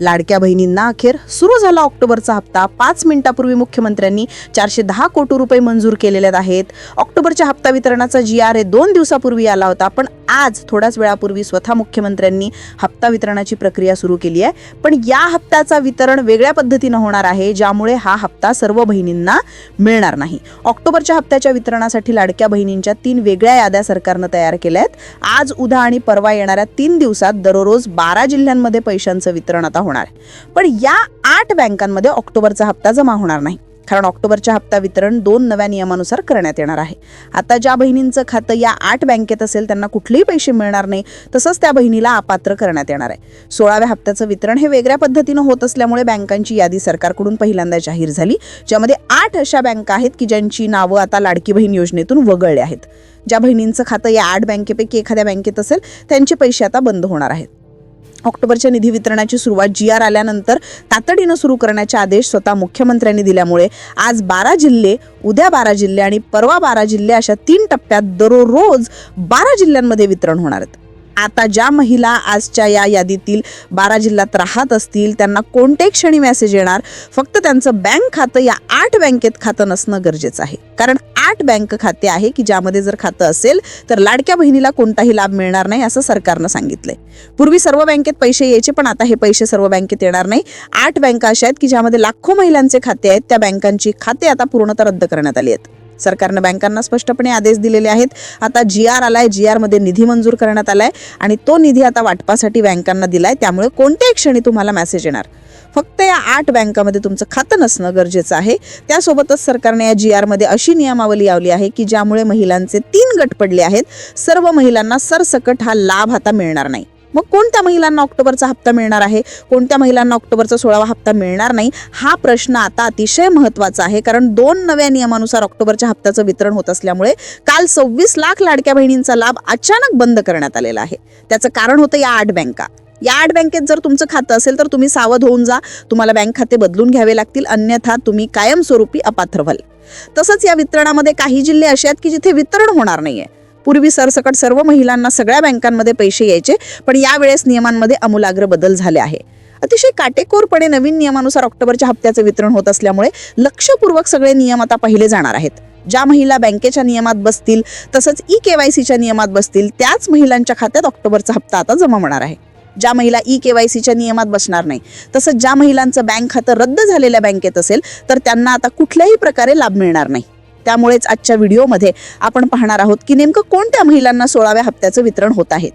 लाडक्या बहिणींना अखेर सुरू झाला ऑक्टोबरचा हप्ता. पाच मिनिटापूर्वी मुख्यमंत्र्यांनी चारशे दहा कोटी रुपये मंजूर केलेले आहेत. ऑक्टोबरच्या हप्ता वितरणाचा जी आर ए दोन दिवसापूर्वी आला होता पण आज थोड्याच वेळापूर्वी स्वतः मुख्यमंत्र्यांनी हप्ता वितरणाची प्रक्रिया सुरू केली आहे. पण या हप्त्याचा वितरण वेगळ्या पद्धतीनं होणार आहे ज्यामुळे हा हप्ता सर्व बहिणींना मिळणार नाही. ऑक्टोबरच्या हप्त्याच्या वितरणासाठी लाडक्या बहिणींच्या तीन वेगळ्या याद्या सरकारनं तयार केल्या आहेत. आज उद्या आणि परवा येणाऱ्या तीन दिवसात दररोज बारा जिल्ह्यांमध्ये पैशांचं वितरण आता होणार. आहे पण या आठ बँकांमध्ये ऑक्टोबरचा हप्ता जमा होणार नाही. कारण ऑक्टोबरच्या हप्ता वितरण दोन नव्या नियमानुसार करण्यात येणार आहे. आता ज्या बहिणींचं खातं या आठ बँकेत असेल त्यांना कुठलेही पैसे मिळणार नाही तसंच त्या बहिणीला अपात्र करण्यात येणार आहे. सोळाव्या हप्त्याचं वितरण हे वेगळ्या पद्धतीनं होत असल्यामुळे बँकांची यादी सरकारकडून पहिल्यांदा जाहीर झाली ज्यामध्ये आठ अशा बँका आहेत की ज्यांची नावं आता लाडकी बहीण योजनेतून वगळली आहेत. ज्या बहिणींचं खातं या आठ बँकेपैकी एखाद्या बँकेत असेल त्यांचे पैसे आता बंद होणार आहेत. ऑक्टोबरच्या निधी वितरणाची सुरुवात जी आर आल्यानंतर तातडीनं सुरू करण्याचे आदेश स्वतः मुख्यमंत्र्यांनी दिल्यामुळे आज बारा जिल्हे उद्या बारा जिल्हे आणि परवा बारा जिल्हे अशा तीन टप्प्यात दररोज बारा जिल्ह्यांमध्ये वितरण होणार आहेत. आता ज्या महिला आजच्या या यादीतील बारा जिल्ह्यात राहत असतील त्यांना कोणत्या क्षणी मेसेज येणार फक्त त्यांचं बँक खातं या आठ बँकेत खातं नसणं गरजेचं आहे. कारण आठ बँक खाते आहे की ज्यामध्ये जर खातं असेल तर लाडक्या बहिणीला कोणताही लाभ मिळणार नाही असं सरकारनं सांगितलंय. पूर्वी सर्व बँकेत पैसे यायचे पण आता हे पैसे सर्व बँकेत येणार नाही. आठ बँका अशा आहेत की ज्यामध्ये लाखो महिलांचे खाते आहेत त्या बँकांची खाते आता पूर्णतः रद्द करण्यात आली आहेत. सरकारनं बँकांना स्पष्टपणे आदेश दिलेले आहेत. आता जी आर आलाय जी आरमध्ये निधी मंजूर करण्यात आलाय आणि तो निधी आता वाटपासाठी बँकांना दिलाय. त्यामुळे कोणत्याही क्षणी तुम्हाला मेसेज येणार. फक्त या आठ बँकामध्ये तुमचं खातं नसणं गरजेचं आहे. त्यासोबतच सरकारने या जी आरमध्ये अशी नियमावली लावली आहे की ज्यामुळे महिलांचे तीन गट पडले आहेत. सर्व महिलांना सरसकट हा लाभ आता मिळणार नाही. मग कोणत्या महिलांना ऑक्टोबरचा हप्ता मिळणार आहे? कोणत्या महिलांना ऑक्टोबरचा सोळावा हप्ता मिळणार नाही? हा प्रश्न आता अतिशय महत्त्वाचा आहे. कारण दोन नव्या नियमानुसार ऑक्टोबरच्या हप्त्याचं वितरण होत असल्यामुळे काल सव्वीस लाख लाडक्या बहिणींचा लाभ अचानक बंद करण्यात आलेला आहे. त्याचं कारण होतं या आठ बँका. या आठ बँकेत जर तुमचं खातं असेल तर तुम्ही सावध होऊन जा. तुम्हाला बँक खाते बदलून घ्यावे लागतील. अन्यथा तुम्ही कायमस्वरूपी अपात्र व्हाल. तसंच या वितरणामध्ये काही जिल्हे असे आहेत की जिथे वितरण होणार नाहीये. पूर्वी सरसकट सर्व महिलांना सगळ्या बँकांमध्ये पैसे यायचे पण यावेळेस नियमांमध्ये आमूलाग्र बदल झाले आहे. अतिशय काटेकोरपणे नवीन नियमानुसार ऑक्टोबरच्या हप्त्याचं वितरण होत असल्यामुळे लक्षपूर्वक सगळे नियम आता पाहिले जाणार आहेत. ज्या महिला बँकेच्या नियमात बसतील तसंच ई के वाय सीच्या नियमात बसतील त्याच महिलांच्या खात्यात ऑक्टोबरचा हप्ता आता जमा होणार आहे. ज्या महिला ई के वाय सीच्या नियमात बसणार नाही तसंच ज्या महिलांचं बँक खातं रद्द झालेल्या बँकेत असेल तर त्यांना आता कुठल्याही प्रकारे लाभ मिळणार नाही. त्यामुळेच आजच्या व्हिडिओमध्ये आपण पाहणार आहोत की नेमकं कोणत्या महिलांना सोळाव्या हप्त्याचं वितरण होत आहे?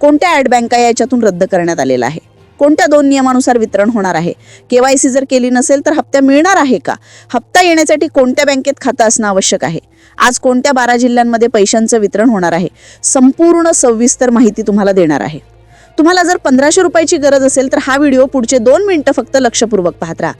कोणत्या ॲड बँका याच्यातून रद्द करण्यात आलेला आहे? कोणत्या दोन नियमानुसार वितरण होणार आहे? केवायसी जर केली नसेल तर हप्ता मिळणार आहे का? हप्ता येण्यासाठी कोणत्या बँकेत खातं असणं आवश्यक आहे? आज कोणत्या बारा जिल्ह्यांमध्ये पैशांचं वितरण होणार आहे? संपूर्ण सविस्तर माहिती तुम्हाला देणार आहे. तुम्हाला जर पंधराशे रुपयाची गरज असेल तर हा व्हिडिओ पुढचे दोन मिनिटं फक्त लक्षपूर्वक पाहत राहा.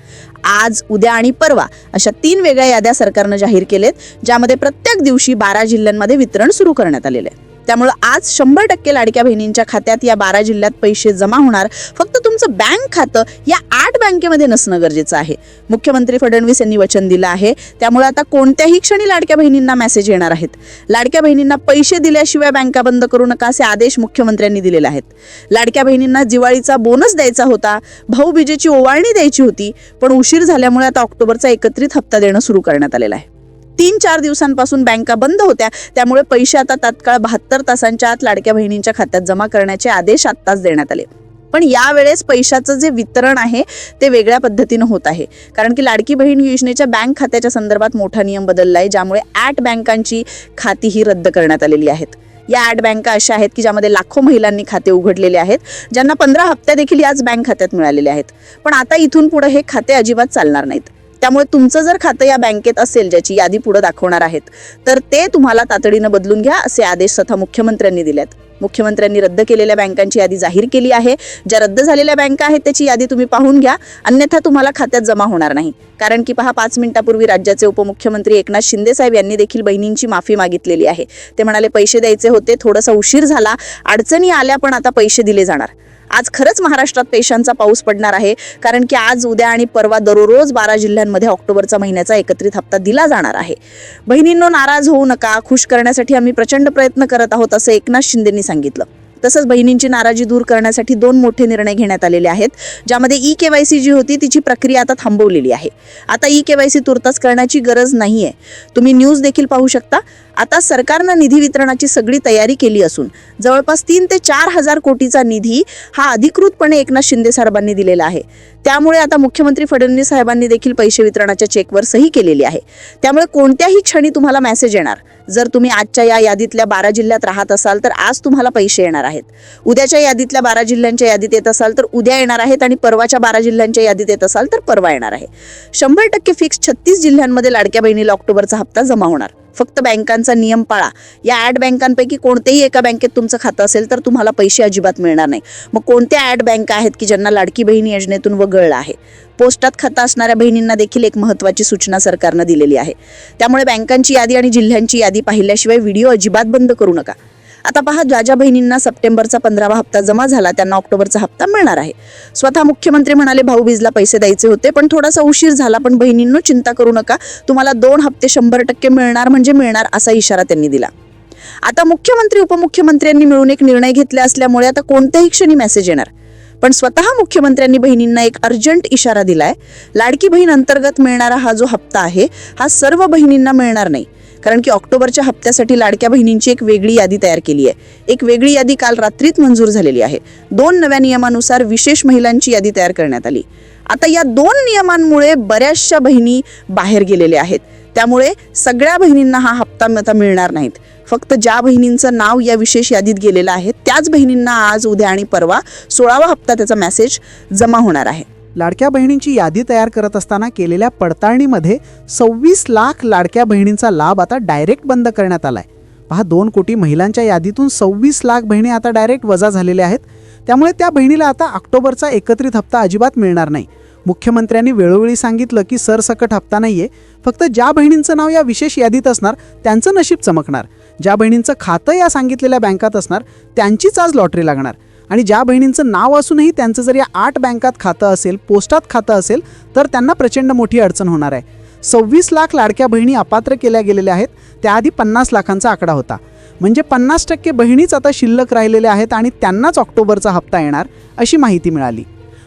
आज उद्या आणि परवा अशा तीन वेगळ्या याद्या सरकारनं जाहीर केलेत ज्यामध्ये प्रत्येक दिवशी बारा जिल्ह्यांमध्ये वितरण सुरू करण्यात आलेलं आहे. त्यामुळं आज शंभर टक्के लाडक्या बहिणींच्या खात्यात या बारा जिल्ह्यात पैसे जमा होणार. फक्त तुमचं बँक खातं या आठ बँकेमध्ये नसणं गरजेचं आहे. मुख्यमंत्री फडणवीस यांनी वचन दिलं आहे. त्यामुळे आता कोणत्याही क्षणी लाडक्या बहिणींना मेसेज येणार आहेत. लाडक्या बहिणींना पैसे दिल्याशिवाय बँका बंद करू नका असे आदेश मुख्यमंत्र्यांनी दिलेले आहेत. लाडक्या बहिणींना दिवाळीचा बोनस द्यायचा होता. भाऊबीजेची ओवाळणी द्यायची होती. पण उशीर झाल्यामुळे आता ऑक्टोबरचा एकत्रित हप्ता देणं सुरू करण्यात आलेला आहे. तीन चार दिवसांपासून बँका बंद होत्या. त्यामुळे पैसे आता तात्काळ बहात्तर तासांच्या आत लाडक्या बहिणींच्या खात्यात जमा करण्याचे आदेश आत्ताच देण्यात आले. पण यावेळेस पैशाचं जे वितरण आहे ते वेगळ्या पद्धतीनं होत आहे. कारण की लाडकी बहीण योजनेच्या बँक खात्याच्या संदर्भात मोठा नियम बदलला आहे ज्यामुळे ॲट बँकांची खाती ही रद्द करण्यात आलेली आहेत. या ॲट बँका अशा आहेत की ज्यामध्ये लाखो महिलांनी खाते उघडलेले आहेत ज्यांना पंधरा हप्त्या देखील याच बँक खात्यात मिळालेले आहेत. पण आता इथून पुढे हे खाते अजिबात चालणार नाहीत. त्यामुळे तुमचं जर खातं या बँकेत असेल ज्याची यादी पुढे दाखवणार आहेत तर ते तुम्हाला तातडीनं बदलून घ्या असे आदेश स्वतः मुख्यमंत्र्यांनी दिलेत. मुख्यमंत्र्यांनी रद्द केलेल्या बँकांची यादी जाहीर केली आहे. ज्या रद्द झालेल्या बँका आहेत त्याची यादी तुम्ही पाहून घ्या. अन्यथा तुम्हाला खात्यात जमा होणार नाही. कारण की पहा पाच मिनिटापूर्वी राज्याचे उपमुख्यमंत्री एकनाथ शिंदे साहेब यांनी देखील बहिणींची माफी मागितलेली आहे. ते म्हणाले पैसे द्यायचे होते थोडासा उशीर झाला. अडचणी आल्या पण आता पैसे दिले जाणार. आज खरंच महाराष्ट्रात पेशांचा पाऊस पडणार आहे कारण की आज उद्या आणि परवा दररोज बारा जिल्ह्यांमध्ये ऑक्टोबरचा महिन्याचा एकत्रित हप्ता दिला जाणार आहे. बहिणींनो नाराज होऊ नका खुश करण्यासाठी आम्ही प्रचंड प्रयत्न करत आहोत असं एकनाथ शिंदेंनी सांगितलं. तसंच बहिणींची नाराजी दूर करण्यासाठी दोन मोठे निर्णय घेण्यात आलेले आहेत ज्यामध्ये ई के वाय सी जी होती तिची प्रक्रिया आता थांबवलेली आहे. आता ई के वाय सी तुर्तास करण्याची गरज नाही आहे तुम्ही न्यूज देखील पाहू शकता. आता सरकारनं निधी वितरणाची सगळी तयारी केली असून जवळपास तीन ते चार हजार कोटीचा निधी हा अधिकृतपणे एकनाथ शिंदे साहेबांनी दिलेला आहे. त्यामुळे आता मुख्यमंत्री फडणवीस साहेबांनी देखील पैसे वितरणाच्या चेकवर सही केलेली आहे. त्यामुळे कोणत्याही क्षणी तुम्हाला मेसेज येणार. जर तुम्ही आजच्या या यादीतल्या बारा जिल्ह्यात राहत असाल तर आज तुम्हाला पैसे येणार आहेत. उद्याच्या यादीतल्या बारा जिल्ह्यांच्या यादीत येत असाल तर उद्या येणार आहेत आणि परवाच्या बारा जिल्ह्यांच्या यादीत येत असाल तर परवा येणार आहे. शंभर टक्के फिक्स छत्तीस जिल्ह्यांमध्ये लाडक्या बहिणीला ऑक्टोबरचा हप्ता जमा होणार. फक्त बँकांचा नियम पाळा. या ॲड बँकांपैकी कोणतेही एका बँकेत तुमचं खातं असेल तर तुम्हाला पैसे अजिबात मिळणार नाही. मग कोणत्या ॲड बँका आहेत की ज्यांना लाडकी बहीण योजनेतून वगळलं आहे? पोस्टात खातं असणाऱ्या बहिणींना देखील एक महत्त्वाची सूचना सरकारनं दिलेली आहे. त्यामुळे बँकांची यादी आणि जिल्ह्यांची यादी पाहिल्याशिवाय व्हिडिओ अजिबात बंद करू नका. आता पहा ज्या ज्या बहिणींना सप्टेंबरचा पंधरावा हप्ता जमा झाला त्यांना ऑक्टोबरचा हप्ता मिळणार आहे. स्वतः मुख्यमंत्री म्हणाले भाऊबीजला पैसे द्यायचे होते पण थोडासा उशीर झाला पण बहिणींनो चिंता करू नका. तुम्हाला दोन हप्ते शंभर टक्के मिळणार म्हणजे मिळणार असा इशारा त्यांनी दिला. आता मुख्यमंत्री उपमुख्यमंत्र्यांनी मिळून एक निर्णय घेतला असल्यामुळे आता कोणत्याही क्षणी मेसेज येणार. पण स्वतः मुख्यमंत्र्यांनी बहिणींना एक अर्जंट इशारा दिलाय लाडकी बहीण अंतर्गत मिळणारा हा जो हप्ता आहे हा सर्व बहिणींना मिळणार नाही. कारण की ऑक्टोबरच्या हप्त्यासाठी लाडक्या बहिणींची एक वेगळी यादी तयार केली आहे. एक वेगळी यादी काल रात्रीत मंजूर झालेली आहे. दोन नव्या नियमानुसार विशेष महिलांची यादी तयार करण्यात आली. आता या दोन नियमांमुळे बऱ्याचशा बहिणी बाहेर गेलेल्या आहेत. त्यामुळे सगळ्या बहिणींना हा हप्ता आता मिळणार नाहीत. फक्त ज्या बहिणींचं नाव या विशेष यादीत गेलेलं आहे त्याच बहिणींना आज उद्या आणि परवा सोळावा हप्ता त्याचा मेसेज जमा होणार आहे. लाडक्या बहिणींची यादी तयार करत असताना केलेल्या पडताळणीमध्ये सव्वीस लाख लाडक्या बहिणींचा लाभ आता डायरेक्ट बंद करण्यात आलाय. पहा दोन कोटी महिलांच्या यादीतून सव्वीस लाख बहिणी आता डायरेक्ट वजा झालेल्या आहेत. त्यामुळे त्या बहिणीला आता ऑक्टोबरचा एकत्रित हप्ता अजिबात मिळणार नाही. मुख्यमंत्र्यांनी वेळोवेळी सांगितलं की सरसकट हप्ता नाही आहे फक्त ज्या बहिणींचं नाव या विशेष यादीत असणार त्यांचं नशीब चमकणार. ज्या बहिणींचं खातं या सांगितलेल्या बँकात असणार त्यांचीच आज लॉटरी लागणार. आणि ज्या बहिणींचं नाव असूनही त्यांचं जर या आठ बँकात खातं असेल पोस्टात खातं असेल तर त्यांना प्रचंड मोठी अडचण होणार आहे. सव्वीस लाख लाडक्या बहिणी अपात्र केल्या गेलेल्या आहेत. त्याआधी पन्नास लाखांचा आकडा होता. म्हणजे पन्नास टक्के बहिणीच आता शिल्लक राहिलेल्या आहेत आणि त्यांनाच ऑक्टोबरचा हप्ता येणार अशी माहिती मिळाली.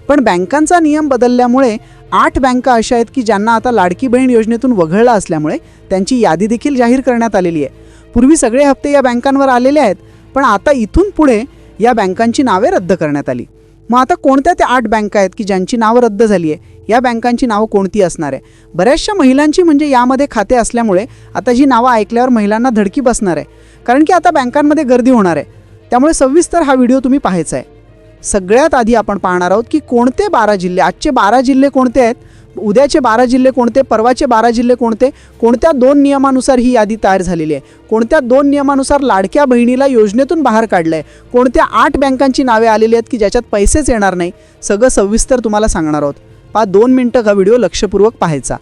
पण बँकांचा नियम बदलल्यामुळे आठ बँका अशा आहेत की ज्यांना आता लाडकी बहीण योजनेतून वगळलं असल्यामुळे त्यांची यादी देखील जाहीर करण्यात आलेली आहे. पूर्वी सगळे हप्ते या बँकांवर आलेले आहेत पण आता इथून पुढे या बँकांची नावे रद्द करण्यात आली. मग आता कोणत्या त्या आठ बँका आहेत की ज्यांची नावं रद्द झाली आहे? या बँकांची नावं कोणती असणार आहे? बऱ्याचशा महिलांची म्हणजे यामध्ये खाते असल्यामुळे आता जी नावं ऐकल्यावर महिलांना धडकी बसणार आहे. कारण की आता बँकांमध्ये गर्दी होणार आहे. त्यामुळे सविस्तर हा व्हिडिओ तुम्ही पाहायचा आहे. सगळ्यात आधी आपण पाहणार आहोत की कोणते बारा जिल्हे आजचे बारा जिल्हे कोणते आहेत? उद्याचे बारा जिल्हे कोणते परवाचे बारा जिल्हे कोणते कोणत्या दोन नियमानुसार ही यादी तयार झालेली आहे? कोणत्या दोन नियमानुसार लाडक्या बहिणीला योजनेतून बाहेर काढलं आहे कोणत्या आठ बँकांची नावे आलेली आहेत की ज्याच्यात पैसेच येणार नाही? सगळं सविस्तर तुम्हाला सांगणार आहोत. पहा दोन मिनटं हा व्हिडिओ लक्षपूर्वक पाहायचा.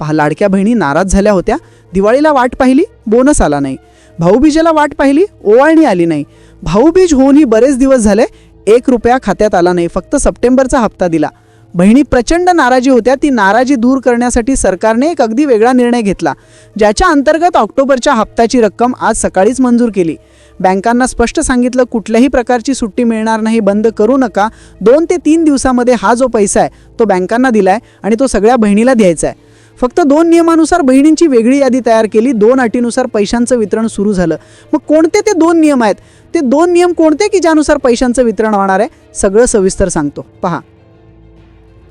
पहा लाडक्या बहिणी नाराज झाल्या होत्या. दिवाळीला वाट पाहिली बोनस आला नाही. भाऊबीजेला वाट पाहिली ओवाळणी आली नाही. भाऊबीज होऊनही बरेच दिवस झाले एक रुपया खात्यात आला नाही. फक्त सप्टेंबरचा हप्ता दिला. बहिणी प्रचंड नाराजी होत्या. ती नाराजी दूर करण्यासाठी सरकारने एक अगदी वेगळा निर्णय घेतला ज्याच्या अंतर्गत ऑक्टोबरच्या हप्त्याची रक्कम आज सकाळीच मंजूर केली. बँकांना स्पष्ट सांगितलं कुठल्याही प्रकारची सुट्टी मिळणार नाही बंद करू नका. दोन ते तीन दिवसामध्ये हा जो पैसा आहे तो बँकांना दिलाय आणि तो सगळ्या बहिणीला द्यायचा आहे फक्त दोन नियमानुसार बहिणींची वेगळी यादी तयार केली. दोन अटीनुसार पैशांचं वितरण सुरू झालं. मग कोणते ते दोन नियम आहेत? ते दोन नियम कोणते की ज्यानुसार पैशांचं वितरण होणार आहे? सगळं सविस्तर सांगतो. पहा.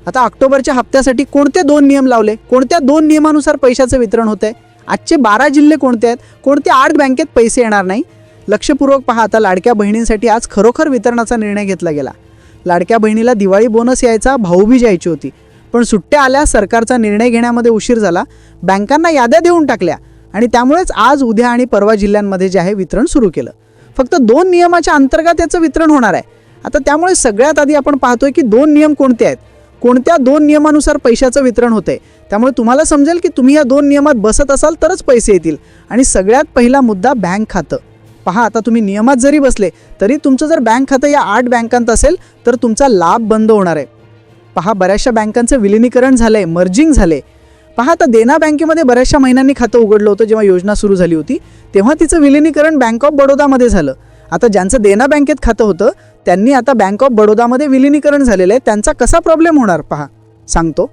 आता ऑक्टोबरच्या हप्त्यासाठी कोणते दोन नियम लावले? कोणत्या दोन नियमानुसार पैशाचं वितरण होतं आहे आजचे बारा जिल्हे कोणते आहेत? कोणते आठ बँकेत पैसे येणार नाही? लक्षपूर्वक पहा आता लाडक्या बहिणींसाठी आज खरोखर वितरणाचा निर्णय घेतला गेला. लाडक्या बहिणीला दिवाळी बोनस यायचा भाऊबीज यायची होती. पण सुट्ट्या आल्या सरकारचा निर्णय घेण्यामध्ये उशीर झाला. बँकांना याद्या देऊन टाकल्या. आणि त्यामुळेच आज उद्या आणि परवा जिल्ह्यांमध्ये जे आहे वितरण सुरू केलं. फक्त दोन नियमाच्या अंतर्गत याचं वितरण होणार आहे. आता त्यामुळे सगळ्यात आधी आपण पाहतोय की दोन नियम कोणते आहेत? कोणत्या दोन नियमानुसार पैशाचं वितरण होतंय? त्यामुळे तुम्हाला समजेल की तुम्ही या दोन नियमात बसत असाल तरच पैसे येतील. आणि सगळ्यात पहिला मुद्दा बँक खातं. पहा आता तुम्ही नियमात जरी बसले तरी तुमचं जर बँक खातं या आठ बँकांत असेल तर तुमचा लाभ बंद होणार आहे. पहा बऱ्याचशा बँकांचं विलिनीकरण झालंय मर्जिंग झाले पहा आता देना बँकेमध्ये बऱ्याचशा महिन्यांनी खातं उघडलं होतं जेव्हा योजना सुरू झाली होती तेव्हा तिचं विलिनीकरण बँक ऑफ बडोदामध्ये झालं. आता ज्यांचं देना बँकेत खातं होतं त्यांनी आता बँक ऑफ बडोदामध्ये विलिनीकरण झालेलं आहे. त्यांचा कसा प्रॉब्लेम होणार? पहा. सांगतो.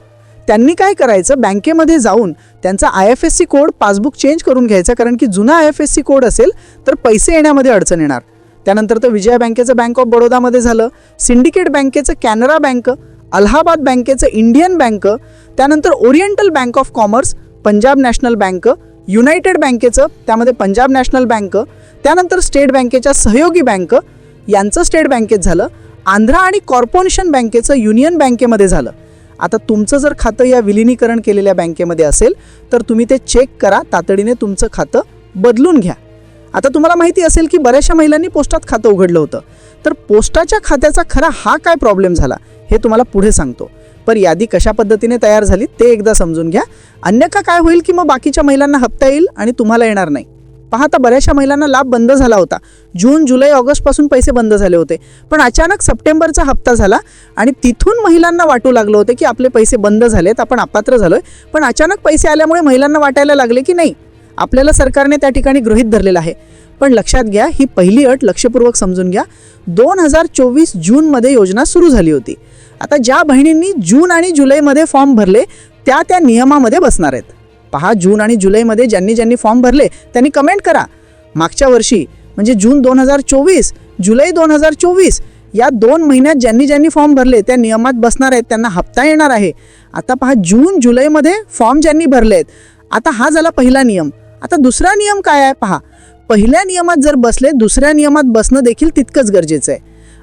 त्यांनी काय करायचं? बँकेमध्ये जाऊन त्यांचा I F S C code passbook change करून घ्यायचा. कारण की जुना I F S C code असेल तर पैसे येण्यामध्ये अडचण येणार. त्यानंतर तर विजया बँकेचं बँक ऑफ बडोदामध्ये झालं. सिंडिकेट बँकेचं कॅनरा बँक अलाहाबाद बँकेचं इंडियन बँक त्यानंतर Oriental Bank of Commerce Punjab National Bank United बँकेचं त्यामध्ये पंजाब नॅशनल बँक त्यानंतर स्टेट बँकेच्या सहयोगी बँक यांचं स्टेट बँकेत झालं आंध्रा आणि कॉर्पोरेशन बँकेचं युनियन बँकेमध्ये झालं. आता तुमचं जर खातं या विलिनीकरण केलेल्या बँकेमध्ये असेल तर तुम्ही ते चेक करा तातडीने तुमचं खातं बदलून घ्या. आता तुम्हाला माहिती असेल की बऱ्याचशा महिलांनी पोस्टात खातं उघडलं होतं. तर पोस्टाच्या खात्याचा खरा हा काय प्रॉब्लेम झाला हे तुम्हाला पुढे सांगतो. पर यादी कशा पद्धतीने तयार झाली ते एकदा समजून घ्या. अन्यथा काय होईल की मग बाकीच्या महिलांना हप्ता येईल आणि तुम्हाला येणार नाही. पाहता बऱ्याचशा महिलांना लाभ बंद झाला होता. जून जुलै ऑगस्टपासून पैसे बंद झाले होते. पण अचानक सप्टेंबरचा हप्ता झाला आणि तिथून महिलांना वाटू लागलं होतं की आपले पैसे बंद झालेत आपण अपात्र झालोय. पण अचानक पैसे आल्यामुळे महिलांना वाटायला लागले की नाही आपल्याला सरकारने त्या ठिकाणी गृहित धरलेलं आहे. पण लक्षात घ्या ही पहिली अट लक्षपूर्वक समजून घ्या. दोन हजार चोवीस जूनमध्ये योजना सुरू झाली होती. आता ज्या बहिणींनी जून आणि जुलैमध्ये फॉर्म भरले त्या त्या नियमामध्ये बसणार आहेत. पहा जून आणि जुलैमध्ये ज्यांनी ज्यांनी फॉर्म भरले त्यांनी कमेंट करा. मागच्या वर्षी म्हणजे जून दोन हजार चोवीस जुलै दोन हजार चोवीस या दोन महिन्यात ज्यांनी ज्यांनी फॉर्म भरले त्या नियमात बसणार आहेत त्यांना हप्ता येणार आहे. आता पहा जून जुलैमध्ये फॉर्म ज्यांनी भरले आहेत आता हा झाला पहिला नियम. आता दुसरा नियम काय आहे? पहा पहिल्या नियमात जर बसले दुसऱ्या नियमात बसणं देखील तितकंच गरजेचं आहे.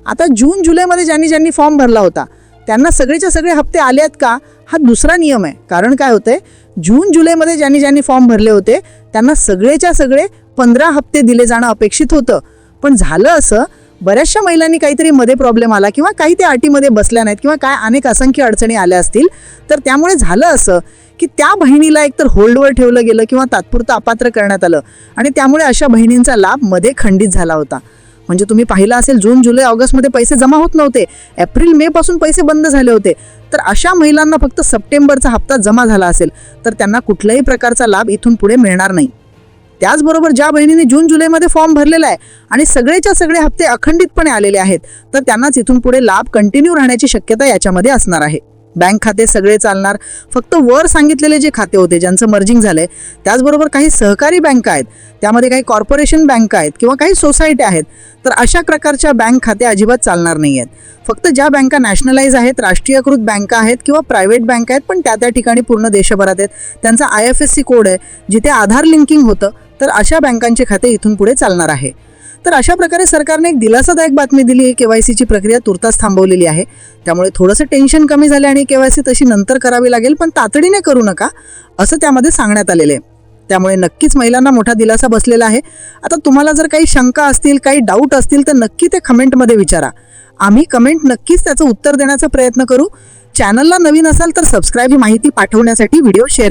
आता जून जुलैमध्ये ज्यांनी ज्यांनी फॉर्म भरला होता त्यांना सगळेच्या सगळे हप्ते आले आहेत का? हा दुसरा नियम आहे. कारण काय होतं आहे जून जुलैमध्ये ज्यांनी ज्यांनी फॉर्म भरले होते त्यांना सगळेच्या सगळे पंधरा हप्ते दिले जाणं अपेक्षित होतं. पण झालं असं बऱ्याचशा महिलांनी काहीतरी मध्ये प्रॉब्लेम आला किंवा काही त्या अटीमध्ये बसल्या नाहीत किंवा काय अनेक असंख्य अडचणी आल्या असतील तर त्यामुळे झालं असं की त्या बहिणीला एकतर होल्डवर ठेवलं गेलं किंवा तात्पुरतं अपात्र करण्यात आलं. आणि त्यामुळे अशा बहिणींचा लाभमध्ये खंडित झाला होता. म्हणजे तुम्ही पाहिलं असेल जून जुलै ऑगस्टमध्ये पैसे जमा होत नव्हते. एप्रिल मे पासून पैसे बंद झाले होते. तर अशा महिलांना फक्त सप्टेंबरचा हप्ता जमा झाला असेल तर त्यांना कुठल्याही प्रकारचा लाभ इथून पुढे मिळणार नाही. त्याचबरोबर ज्या बहिणीने जून जुलैमध्ये फॉर्म भरलेला आहे आणि सगळेच्या सगळे हप्ते अखंडितपणे आलेले आहेत तर त्यांनाच इथून पुढे लाभ कंटिन्यू राहण्याची शक्यता याच्यामध्ये असणार आहे. बँक खाते सगळे चालणार. फक्त वर सांगितलेले जे खाते होते ज्यांचं मर्जिंग झालंय त्याचबरोबर काही सहकारी बँका आहेत त्यामध्ये काही कॉर्पोरेशन बँका आहेत किंवा काही सोसायटी आहेत तर अशा प्रकारच्या बँक खाते अजिबात चालणार नाही आहेत फक्त ज्या बँका नॅशनलाइज आहेत राष्ट्रीयकृत बँका आहेत किंवा प्रायव्हेट बँका आहेत पण त्या त्या ठिकाणी पूर्ण देशभरात आहेत. त्यांचा I F S C code आहे जिथे आधार लिंकिंग होतं तर अशा बँकांचे खाते इथून पुढे चालणार आहे. तर अशा प्रकारे सरकारने एक दिलासादायक बातमी दिली आहे केवायसीची प्रक्रिया तुर्तास थांबवलेली आहे. त्यामुळे थोडंसं टेन्शन कमी झालं आणि केवायसी तशी नंतर करावी लागेल पण तातडीने करू नका असं त्यामध्ये सांगण्यात आलेलं आहे. त्यामुळे नक्कीच महिलांना मोठा दिलासा बसलेला आहे. आता तुम्हाला जर काही शंका असतील काही डाऊट असतील तर नक्की ते कमेंटमध्ये विचारा. आम्ही कमेंट नक्कीच त्याचं उत्तर देण्याचा प्रयत्न करू. चॅनलला नवीन असाल तर सबस्क्राईब ही माहिती पाठवण्यासाठी व्हिडिओ शेअर